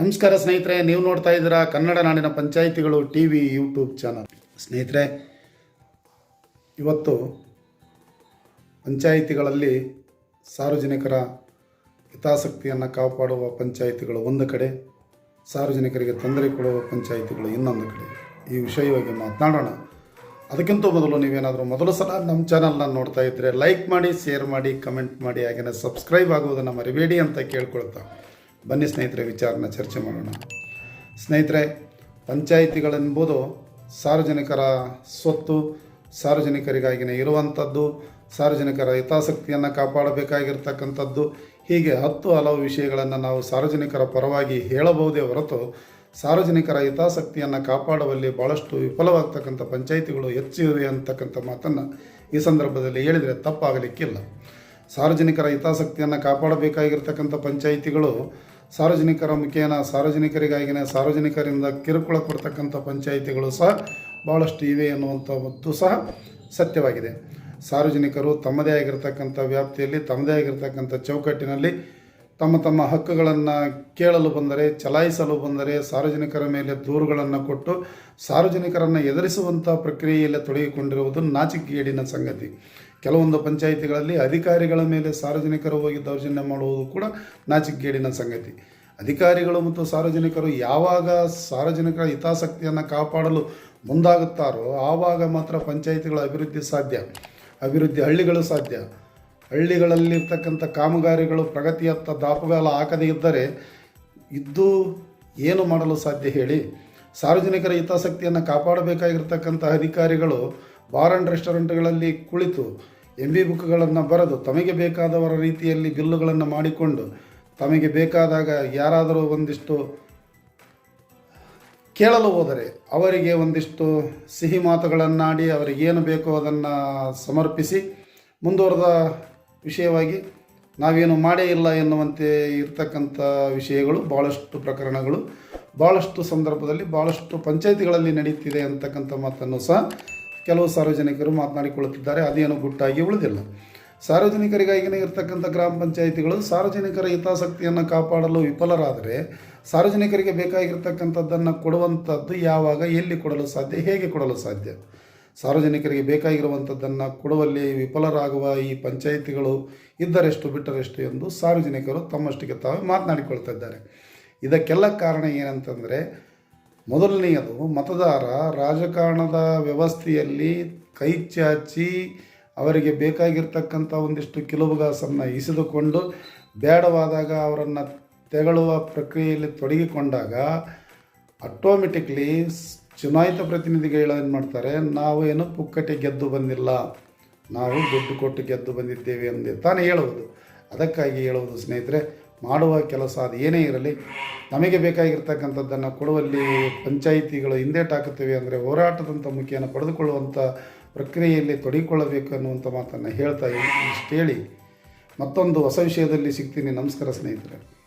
ನಮಸ್ಕಾರ ಸ್ನೇಹಿತರೆ, ನೀವು ನೋಡ್ತಾ ಇದ್ದೀರಾ ಕನ್ನಡ ನಾಡಿನ ಪಂಚಾಯಿತಿಗಳು ಟಿ ವಿ ಯೂಟ್ಯೂಬ್ ಚಾನಲ್. ಸ್ನೇಹಿತರೆ, ಇವತ್ತು ಪಂಚಾಯಿತಿಗಳಲ್ಲಿ ಸಾರ್ವಜನಿಕರ ಹಿತಾಸಕ್ತಿಯನ್ನು ಕಾಪಾಡುವ ಪಂಚಾಯಿತಿಗಳು ಒಂದು ಕಡೆ, ಸಾರ್ವಜನಿಕರಿಗೆ ತೊಂದರೆ ಕೊಡುವ ಪಂಚಾಯಿತಿಗಳು ಇನ್ನೊಂದು ಕಡೆ. ಈ ವಿಷಯವಾಗಿ ಮಾತನಾಡೋಣ. ಅದಕ್ಕಿಂತ ಮೊದಲು ನೀವೇನಾದರೂ ಮೊದಲು ಸಲ ನಮ್ಮ ಚಾನಲ್ನ ನೋಡ್ತಾ ಇದ್ದರೆ ಲೈಕ್ ಮಾಡಿ, ಶೇರ್ ಮಾಡಿ, ಕಮೆಂಟ್ ಮಾಡಿ ಹಾಗೆಯೇ ಸಬ್ಸ್ಕ್ರೈಬ್ ಆಗುವುದನ್ನು ಮರಿಬೇಡಿ ಅಂತ ಕೇಳ್ಕೊಳ್ತಾ ಬನ್ನಿ ಸ್ನೇಹಿತರೆ, ವಿಚಾರನ ಚರ್ಚೆ ಮಾಡೋಣ. ಸ್ನೇಹಿತರೆ, ಪಂಚಾಯಿತಿಗಳೆಂಬುದು ಸಾರ್ವಜನಿಕರ ಸ್ವತ್ತು, ಸಾರ್ವಜನಿಕರಿಗಾಗಿನ ಇರುವಂಥದ್ದು, ಸಾರ್ವಜನಿಕರ ಹಿತಾಸಕ್ತಿಯನ್ನು ಕಾಪಾಡಬೇಕಾಗಿರ್ತಕ್ಕಂಥದ್ದು. ಹೀಗೆ ಹತ್ತು ಹಲವು ವಿಷಯಗಳನ್ನು ನಾವು ಸಾರ್ವಜನಿಕರ ಪರವಾಗಿ ಹೇಳಬಹುದೇ ಹೊರತು, ಸಾರ್ವಜನಿಕರ ಹಿತಾಸಕ್ತಿಯನ್ನು ಕಾಪಾಡುವಲ್ಲಿ ಭಾಳಷ್ಟು ವಿಫಲವಾಗ್ತಕ್ಕಂಥ ಪಂಚಾಯಿತಿಗಳು ಹೆಚ್ಚಿವೆ ಅಂತಕ್ಕಂಥ ಮಾತನ್ನು ಈ ಸಂದರ್ಭದಲ್ಲಿ ಹೇಳಿದರೆ ತಪ್ಪಾಗಲಿಕ್ಕಿಲ್ಲ. ಸಾರ್ವಜನಿಕರ ಹಿತಾಸಕ್ತಿಯನ್ನು ಕಾಪಾಡಬೇಕಾಗಿರ್ತಕ್ಕಂಥ ಪಂಚಾಯಿತಿಗಳು ಸಾರ್ವಜನಿಕರ ಮುಖೇನ ಸಾರ್ವಜನಿಕರಿಗಾಗಿನೇ, ಸಾರ್ವಜನಿಕರಿಂದ ಕಿರುಕುಳ ಕೊಡ್ತಕ್ಕಂಥ ಪಂಚಾಯಿತಿಗಳು ಸಹ ಭಾಳಷ್ಟು ಇವೆ ಎನ್ನುವಂಥದ್ದು ಸಹ ಸತ್ಯವಾಗಿದೆ. ಸಾರ್ವಜನಿಕರು ತಮ್ಮದೇ ಆಗಿರತಕ್ಕಂಥ ವ್ಯಾಪ್ತಿಯಲ್ಲಿ, ತಮ್ಮದೇ ಆಗಿರತಕ್ಕಂಥ ಚೌಕಟ್ಟಿನಲ್ಲಿ ತಮ್ಮ ತಮ್ಮ ಹಕ್ಕುಗಳನ್ನು ಕೇಳಲು ಬಂದರೆ, ಚಲಾಯಿಸಲು ಬಂದರೆ ಸಾರ್ವಜನಿಕರ ಮೇಲೆ ದೂರುಗಳನ್ನು ಕೊಟ್ಟು ಸಾರ್ವಜನಿಕರನ್ನು ಎದುರಿಸುವಂಥ ಪ್ರಕ್ರಿಯೆಯಲ್ಲಿ ತೊಡಗಿಕೊಂಡಿರುವುದು ನಾಚಿಕೆಗೇಡಿನ ಸಂಗತಿ. ಕೆಲವೊಂದು ಪಂಚಾಯಿತಿಗಳಲ್ಲಿ ಅಧಿಕಾರಿಗಳ ಮೇಲೆ ಸಾರ್ವಜನಿಕರು ಹೋಗಿ ದೌರ್ಜನ್ಯ ಮಾಡುವುದು ಕೂಡ ನಾಚಿಕೆಗೇಡಿನ ಸಂಗತಿ. ಅಧಿಕಾರಿಗಳು ಮತ್ತು ಸಾರ್ವಜನಿಕರು ಯಾವಾಗ ಸಾರ್ವಜನಿಕರ ಹಿತಾಸಕ್ತಿಯನ್ನು ಕಾಪಾಡಲು ಮುಂದಾಗುತ್ತಾರೋ ಆವಾಗ ಮಾತ್ರ ಪಂಚಾಯಿತಿಗಳ ಅಭಿವೃದ್ಧಿ ಸಾಧ್ಯ, ಅಭಿವೃದ್ಧಿ ಹಳ್ಳಿಗಳು ಸಾಧ್ಯ. ಹಳ್ಳಿಗಳಲ್ಲಿರ್ತಕ್ಕಂಥ ಕಾಮಗಾರಿಗಳು ಪ್ರಗತಿಯತ್ತ ದಾಪುಗಾಲ ಹಾಕದೇ ಇದ್ದರೆ ಇದ್ದು ಏನು ಮಾಡಲು ಸಾಧ್ಯ ಹೇಳಿ? ಸಾರ್ವಜನಿಕರ ಹಿತಾಸಕ್ತಿಯನ್ನು ಕಾಪಾಡಬೇಕಾಗಿರ್ತಕ್ಕಂಥ ಅಧಿಕಾರಿಗಳು ಬಾರ್ ಆ್ಯಂಡ್ ರೆಸ್ಟೋರೆಂಟ್ಗಳಲ್ಲಿ ಕುಳಿತು ಎಂ ಬಿ ಬುಕ್ಗಳನ್ನು ಬರೆದು ತಮಗೆ ಬೇಕಾದವರ ರೀತಿಯಲ್ಲಿ ಬಿಲ್ಲುಗಳನ್ನು ಮಾಡಿಕೊಂಡು ತಮಗೆ ಬೇಕಾದಾಗ ಯಾರಾದರೂ ಒಂದಿಷ್ಟು ಕೇಳಲು ಹೋದರೆ ಅವರಿಗೆ ಒಂದಿಷ್ಟು ಸಿಹಿ ಮಾತುಗಳನ್ನಾಡಿ ಅವರಿಗೇನು ಬೇಕೋ ಅದನ್ನು ಸಮರ್ಪಿಸಿ ಮುಂದುವರೆದ ವಿಷಯವಾಗಿ ನಾವೇನು ಮಾಡೇ ಇಲ್ಲ ಎನ್ನುವಂತೆ ಇರತಕ್ಕಂಥ ವಿಷಯಗಳು ಭಾಳಷ್ಟು ಪ್ರಕರಣಗಳು ಭಾಳಷ್ಟು ಸಂದರ್ಭದಲ್ಲಿ ಭಾಳಷ್ಟು ಪಂಚಾಯಿತಿಗಳಲ್ಲಿ ನಡೀತಿದೆ ಅಂತಕ್ಕಂಥ ಮಾತನ್ನು ಸಹ ಕೆಲವು ಸಾರ್ವಜನಿಕರು ಮಾತನಾಡಿಕೊಳ್ಳುತ್ತಿದ್ದಾರೆ ಅದೇನು ಗುಟ್ಟಾಗಿ ಉಳಿದಿಲ್ಲ. ಸಾರ್ವಜನಿಕರಿಗಾಗಿ ಇರತಕ್ಕಂಥ ಗ್ರಾಮ ಪಂಚಾಯಿತಿಗಳು ಸಾರ್ವಜನಿಕರ ಹಿತಾಸಕ್ತಿಯನ್ನು ಕಾಪಾಡಲು ವಿಫಲರಾದರೆ, ಸಾರ್ವಜನಿಕರಿಗೆ ಬೇಕಾಗಿರ್ತಕ್ಕಂಥದ್ದನ್ನು ಕೊಡುವಂಥದ್ದು ಯಾವಾಗ, ಎಲ್ಲಿ ಕೊಡಲು ಸಾಧ್ಯ, ಹೇಗೆ ಕೊಡಲು ಸಾಧ್ಯ? ಸಾರ್ವಜನಿಕರಿಗೆ ಬೇಕಾಗಿರುವಂಥದ್ದನ್ನು ಕೊಡುವಲ್ಲಿ ವಿಫಲರಾಗುವ ಈ ಪಂಚಾಯಿತಿಗಳು ಇದ್ದರೆಷ್ಟು ಬಿಟ್ಟರೆಷ್ಟು ಎಂದು ಸಾರ್ವಜನಿಕರು ತಮ್ಮಷ್ಟಿಗೆ ತಾವೇ ಮಾತನಾಡಿಕೊಳ್ತಾ ಇದ್ದಾರೆ. ಇದಕ್ಕೆಲ್ಲ ಕಾರಣ ಏನಂತಂದರೆ ಮೊದಲನೆಯದು, ಮತದಾರ ರಾಜಕಾರಣದ ವ್ಯವಸ್ಥೆಯಲ್ಲಿ ಕೈ ಚಾಚಿ ಅವರಿಗೆ ಬೇಕಾಗಿರ್ತಕ್ಕಂಥ ಒಂದಿಷ್ಟು ಕಿಲುಬುಗಾಸನ್ನು ಇಸಿದುಕೊಂಡು ಬೇಡವಾದಾಗ ಅವರನ್ನು ತೆಗಳುವ ಪ್ರಕ್ರಿಯೆಯಲ್ಲಿ ತೊಡಗಿಕೊಂಡಾಗ ಆಟೋಮೆಟಿಕ್ಲಿ ಚುನಾಯಿತ ಪ್ರತಿನಿಧಿಗಳು ಏನು ಮಾಡ್ತಾರೆ, ನಾವು ಏನು ಪುಕ್ಕಟೆ ಗೆದ್ದು ಬಂದಿಲ್ಲ, ನಾವು ದುಡ್ಡು ಕೊಟ್ಟು ಗೆದ್ದು ಬಂದಿದ್ದೇವೆ ಎಂದು ತಾನೇ ಹೇಳುವುದು. ಅದಕ್ಕಾಗಿ ಹೇಳುವುದು ಸ್ನೇಹಿತರೆ ಮಾಡುವ ಕೆಲಸ ಅದು ಏನೇ ಇರಲಿ, ನಮಗೆ ಬೇಕಾಗಿರ್ತಕ್ಕಂಥದ್ದನ್ನು ಕೊಡುವಲ್ಲಿ ಪಂಚಾಯಿತಿಗಳು ಹಿಂದೇಟಾಕುತ್ತವೆ ಅಂದರೆ ಹೋರಾಟದಂಥ ಮುಖಿಯನ್ನು ಪಡೆದುಕೊಳ್ಳುವಂಥ ಪ್ರಕ್ರಿಯೆಯಲ್ಲಿ ತೊಡಗಿಕೊಳ್ಳಬೇಕು ಅನ್ನುವಂಥ ಮಾತನ್ನು ಹೇಳ್ತಾ ಇಷ್ಟು ಹೇಳಿ ಮತ್ತೊಂದು ಹೊಸ ವಿಷಯದಲ್ಲಿ ಸಿಗ್ತೀನಿ. ನಮಸ್ಕಾರ ಸ್ನೇಹಿತರೆ.